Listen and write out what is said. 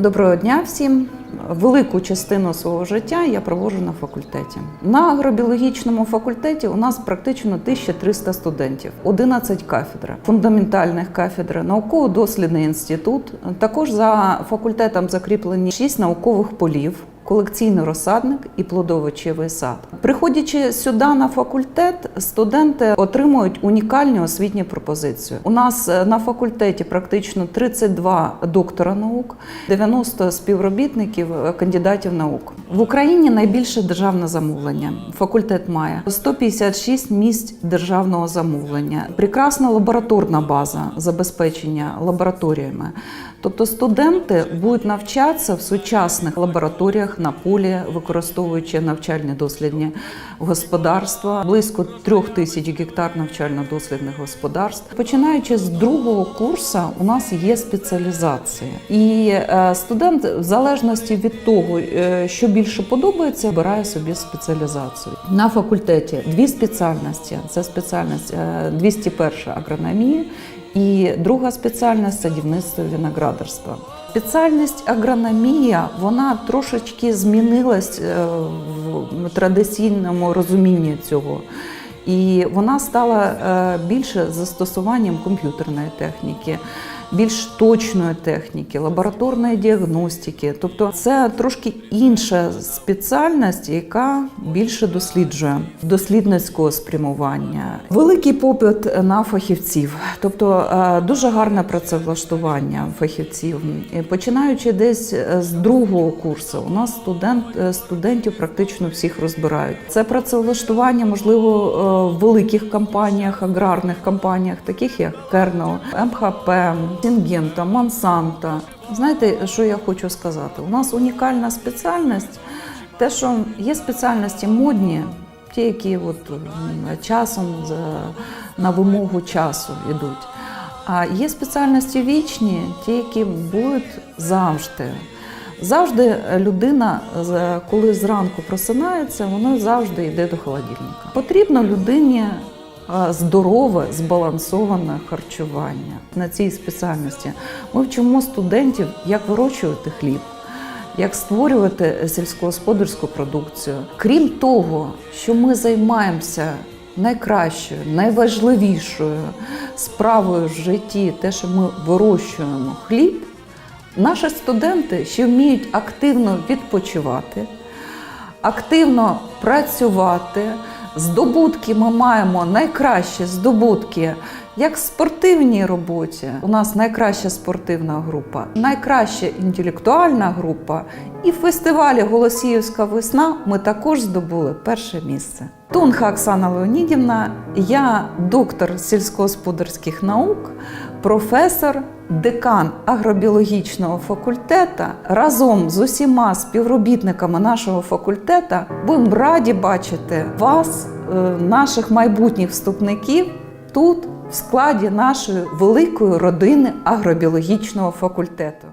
Доброго дня всім. Велику частину свого життя я проводжу на факультеті. На агробіологічному факультеті у нас практично 1300 студентів, 11 кафедр, фундаментальних кафедр, науково-дослідний інститут. Також за факультетом закріплені 6 наукових полів. Колекційний розсадник і плодовочевий сад. Приходячи сюди на факультет, студенти отримують унікальні освітні пропозиції. У нас е, на факультеті практично 32 доктора наук, 90 співробітників, е, кандидатів наук. В Україні найбільше державне замовлення. Факультет має 156 місць державного замовлення, прекрасна лабораторна база забезпечення лабораторіями. Тобто студенти будуть навчатися в сучасних лабораторіях на полі, використовуючи навчальні дослідні господарства, близько трьох тисяч гектар навчально-дослідних господарств. Починаючи з другого курсу, у нас є спеціалізація, і е, студент, в залежності від того, е, що більше подобається, обирає собі спеціалізацію. На факультеті дві спеціальності: це спеціальність е, 201 агрономія. І друга спеціальність садівництво виноградарства. Спеціальність агрономія вона трошечки змінилась е, в традиційному розумінні цього. І вона стала е, більше застосуванням комп'ютерної техніки, більш точної техніки, лабораторної діагностики. Тобто це трошки інша спеціальність, яка більше досліджує дослідницького спрямування. Великий попит на фахівців, тобто е, дуже гарне працевлаштування фахівців. Починаючи десь е, з другого курсу, у нас студент, е, студентів практично всіх розбирають. Це працевлаштування, можливо, в великих компаніях, аграрних компаніях, таких як Кернел, МХП, Сінгента, Монсанто. Знаєте, що я хочу сказати? У нас унікальна спеціальність, те, що є спеціальності модні, ті, які от часом на вимогу часу йдуть. А є спеціальності вічні, ті, які будуть завжди. Завжди людина, коли зранку просинається, вона завжди йде до холодильника. Потрібно людині здорове, збалансоване харчування на цій спеціальності. Ми вчимо студентів, як вирощувати хліб, як створювати сільськогосподарську продукцію. Крім того, що ми займаємося найкращою, найважливішою справою в житті, те, що ми вирощуємо хліб, наші студенти ще вміють активно відпочивати, активно працювати. Здобутки ми маємо найкращі здобутки як в спортивній роботі. У нас найкраща спортивна група, найкраща інтелектуальна група. І в фестивалі Голосіївська весна ми також здобули перше місце. Тунха Оксана Леонідівна, я доктор сільськогосподарських наук, професор, декан агробіологічного факультету. Разом з усіма співробітниками нашого факультету будемо раді бачити вас, е, наших майбутніх вступників, тут, в складі нашої великої родини агробіологічного факультету.